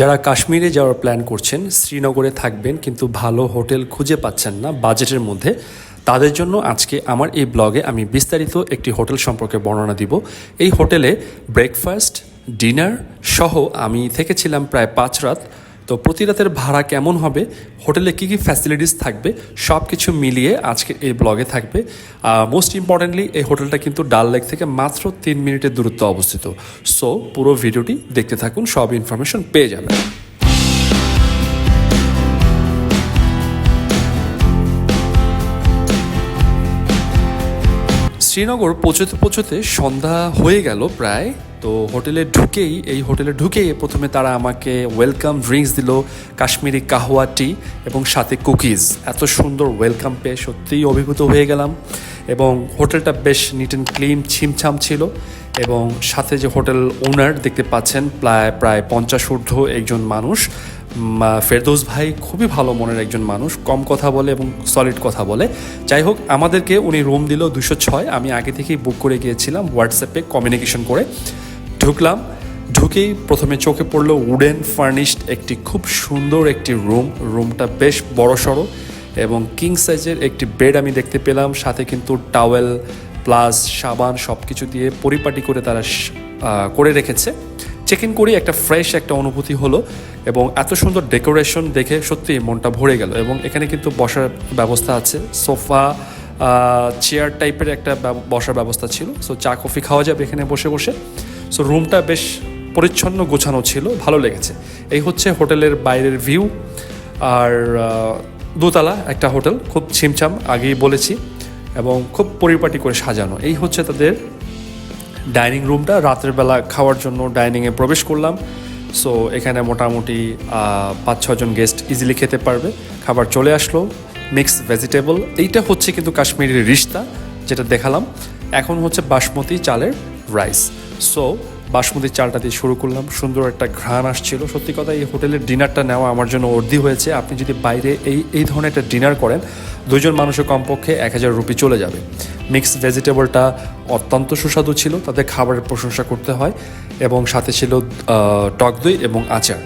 যারা কাশ্মীরে যাওয়ার প্ল্যান করছেন, শ্রীনগরে থাকবেন, কিন্তু ভালো হোটেল খুঁজে পাচ্ছেন না বাজেটের মধ্যে, তাদের জন্য আজকে আমার এই ব্লগে আমি বিস্তারিত একটি হোটেল সম্পর্কে বর্ণনা দিব। এই হোটেলে ব্রেকফাস্ট ডিনার সহ আমি থেকেছিলাম প্রায় পাঁচ রাত। তো প্রতি রাতের ভাড়া কেমন হবে? হোটেলে কী কী ফ্যাসিলিটিস থাকবে? সব কিছু মিলিয়ে আজকে এই ব্লগে থাকবে। মোস্ট ইম্পর্টেন্টলি এই হোটেলটা কিন্তু ডাল লেক থেকে মাত্র তিন মিনিটের দূরত্ব অবস্থিত। সো পুরো ভিডিওটি দেখতে থাকুন, সব ইনফরমেশন পেয়ে যাবেন। শ্রীনগর পৌঁছতে পৌঁছতে সন্ধ্যা হয়ে গেল প্রায়। তো হোটেলে ঢুকেই, এই হোটেলে ঢুকেই প্রথমে তারা আমাকে ওয়েলকাম ড্রিঙ্কস দিল, কাশ্মীরি কাহওয়া টি এবং সাথে কুকিজ এত সুন্দর ওয়েলকাম পেয়ে সত্যিই অভিভূত হয়ে গেলাম। এবং হোটেলটা বেশ নিট অ্যান্ড ক্লিন ছিমছাম ছিল। এবং সাথে যে হোটেল ওনার দেখতে পাচ্ছেন প্রায় প্রায় পঞ্চাশ ঊর্ধ্ব একজন মানুষ। ফেরদৌস ভাই খুবই ভালো মনের একজন মানুষ, কম কথা বলে এবং সলিড কথা বলে। যাই হোক, আমাদেরকে উনি রুম দিল দুশো ছয়। আমি আগে থেকেই বুক করে গিয়েছিলাম হোয়াটসঅ্যাপে কমিউনিকেশন করে। ঢুকলাম, ঢুকেই প্রথমে চোখে পড়ল উডেন ফার্নিশড একটি খুব সুন্দর একটি রুম রুমটা বেশ বড় সড়ো এবং কিং সাইজের একটি বেড আমি দেখতে পেলাম। সাথে কিন্তু টাওয়েল প্লাস সাবান সব কিছু দিয়ে পরিপাটি করে তারা করে রেখেছে। চেক ইন করি একটা ফ্রেশ একটা অনুভূতি হলো এবং এত সুন্দর ডেকোরেশন দেখে সত্যি মনটা ভরে গেল এবং এখানে কিন্তু বসার ব্যবস্থা আছে। সোফা চেয়ার টাইপের একটা বসার ব্যবস্থা ছিল। সো চা, কফি খাওয়া যাবে এখানে বসে বসে। সো রুমটা বেশ পরিচ্ছন্ন গোছানো ছিল, ভালো লেগেছে। এই হচ্ছে হোটেলের বাইরের ভিউ আর দোতলা একটা হোটেল, খুব ছিমছাম, আগেই বলেছি। এবং খুব পরিপাটি করে সাজানো। এই হচ্ছে তাদের ডাইনিং রুমটা, রাতের বেলা খাওয়ার জন্য ডাইনিংয়ে প্রবেশ করলাম। সো এখানে মোটামুটি পাঁচ ছজন গেস্ট ইজিলি খেতে পারবে। খাবার চলে আসলো মিক্স ভেজিটেবল এইটা হচ্ছে কিন্তু কাশ্মীরের রিস্তা, যেটা দেখালাম। এখন হচ্ছে বাসমতি চালের রাইস সো বাসমতি চালটা দিয়ে শুরু করলাম। সুন্দর একটা ঘ্রাণ আসছিল। সত্যি কথা, এই হোটেলের ডিনারটা নেওয়া আমার জন্য অর্ধি হয়েছে। আপনি যদি বাইরে এই এই ধরনের একটা ডিনার করেন, দুজন মানুষের কমপক্ষে এক হাজার রুপি চলে যাবে। মিক্সড ভেজিটেবলটা অত্যন্ত সুস্বাদু ছিল। তাদের খাবারের প্রশংসা করতে হয় এবং সাথে ছিল টক দই এবং আচার।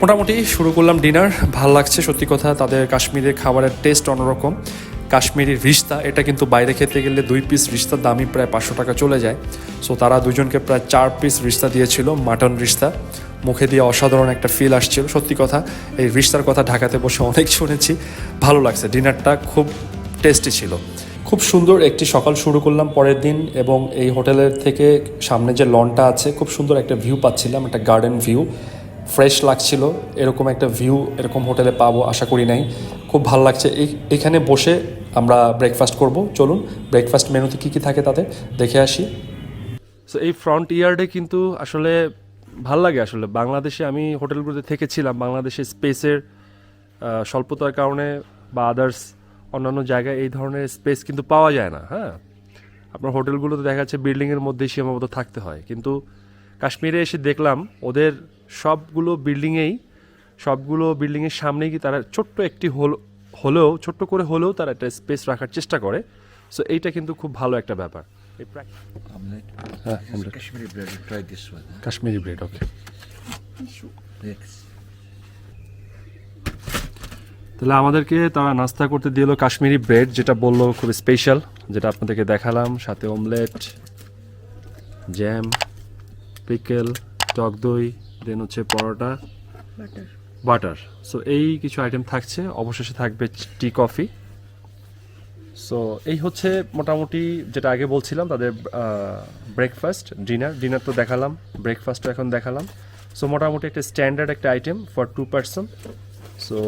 মোটামুটি শুরু করলাম ডিনার। ভালো লাগছে সত্যি কথা, তাদের কাশ্মীরের খাবারের টেস্ট অন্যরকম। কাশ্মীরি রিস্তা, এটা কিন্তু বাইরে খেতে গেলে দুই পিস রিস্তার দামই প্রায় পাঁচশো টাকা চলে যায়। সো তারা দুজনকে প্রায় চার পিস রিস্তা দিয়েছিল মাটন রিস্তা। মুখে দিয়ে অসাধারণ একটা ফিল আসছিল। সত্যি কথা, এই রিস্তার কথা ঢাকাতে বসে অনেক শুনেছি। ভালো লাগছে। ডিনারটা খুব টেস্টি ছিল। খুব সুন্দর একটি সকাল শুরু করলাম পরের দিন এবং এই হোটেলের থেকে সামনে যে লনটা আছে, খুব সুন্দর একটা ভিউ পাচ্ছিলাম, একটা গার্ডেন ভিউ ফ্রেশ লাগছিল। এরকম একটা ভিউ এরকম হোটেলে পাবো, আশা করি নাই। খুব ভালো লাগছে। এখানে বসে আমরা ব্রেকফাস্ট করব। চলুন ব্রেকফাস্ট মেনুতে কী কী থাকে তাদের দেখে আসি। সো এই ফ্রন্ট ইয়ার্ডে কিন্তু আসলে ভালো লাগে আসলে। বাংলাদেশে আমি হোটেলগুলোতে থেকেছিলাম। বাংলাদেশে স্পেসের স্বল্পতার কারণে বা আদার্স অন্যান্য জায়গায় এই ধরনের স্পেস কিন্তু পাওয়া যায় না হ্যাঁ? আপনার হোটেলগুলোতে দেখা যাচ্ছে বিল্ডিংয়ের মধ্যেই সীমাবদ্ধ থাকতে হয়। কিন্তু কাশ্মীরে এসে দেখলাম, ওদের সবগুলো বিল্ডিংয়েই সবগুলো বিল্ডিংয়ের সামনেই কি তারা ছোট্ট একটি হোল হলেও ছোট্ট করে হলেও তারা একটা স্পেস রাখার চেষ্টা করে। সো এইটা কিন্তু খুব ভালো একটা ব্যাপার. হ্যাঁ? কাশ্মীরি ব্রেড ওকে তাহলে আমাদেরকে তারা নাস্তা করতে দিল কাশ্মীরি ব্রেড যেটা বলল খুব স্পেশাল যেটা আপনাদেরকে দেখালাম। সাথে অমলেট জ্যাম পিকেল টক দই দেন হচ্ছে পরোটা। বাটার সো এই কিছু আইটেম থাকছে। অবশেষে থাকবে টি কফি সো এই হচ্ছে মোটামুটি যেটা আগে বলছিলাম, তাদের ব্রেকফাস্ট ডিনার ডিনার তো দেখালাম ব্রেকফাস্টও এখন দেখালাম। সো মোটামুটি একটা স্ট্যান্ডার্ড একটা item for two person so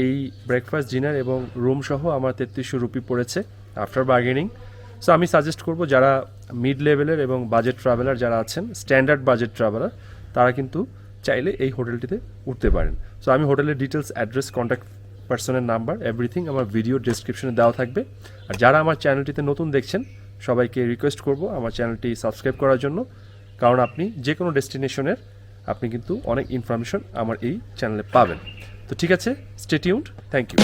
এই ব্রেকফাস্ট ডিনার এবং রুম সহ আমার তেত্রিশশো রুপি পড়েছে আফটার বার্গেনিং সো আমি সাজেস্ট করব যারা মিড লেভেলের এবং বাজেট ট্রাভেলার যারা আছেন স্ট্যান্ডার্ড বাজেট ট্রাভেলার তারা কিন্তু চাইলে এই হোটেলটিতে উঠতে পারেন। সো আমি হোটেলের ডিটেলস অ্যাড্রেস কন্ট্যাক্ট পার্সনের নাম্বার এভরিথিং আমার ভিডিও ডিসক্রিপশনে দেওয়া থাকবে। আর যারা আমার চ্যানেলটিতে নতুন দেখছেন, সবাইকে রিকোয়েস্ট করব আমার চ্যানেলটি সাবস্ক্রাইব করার জন্য। কারণ আপনি যে কোনো ডেস্টিনেশনের আপনি কিন্তু অনেক ইনফরমেশন আমার এই চ্যানেলে পাবেন। তো ঠিক আছে স্টেটিউন্ড থ্যাংক ইউ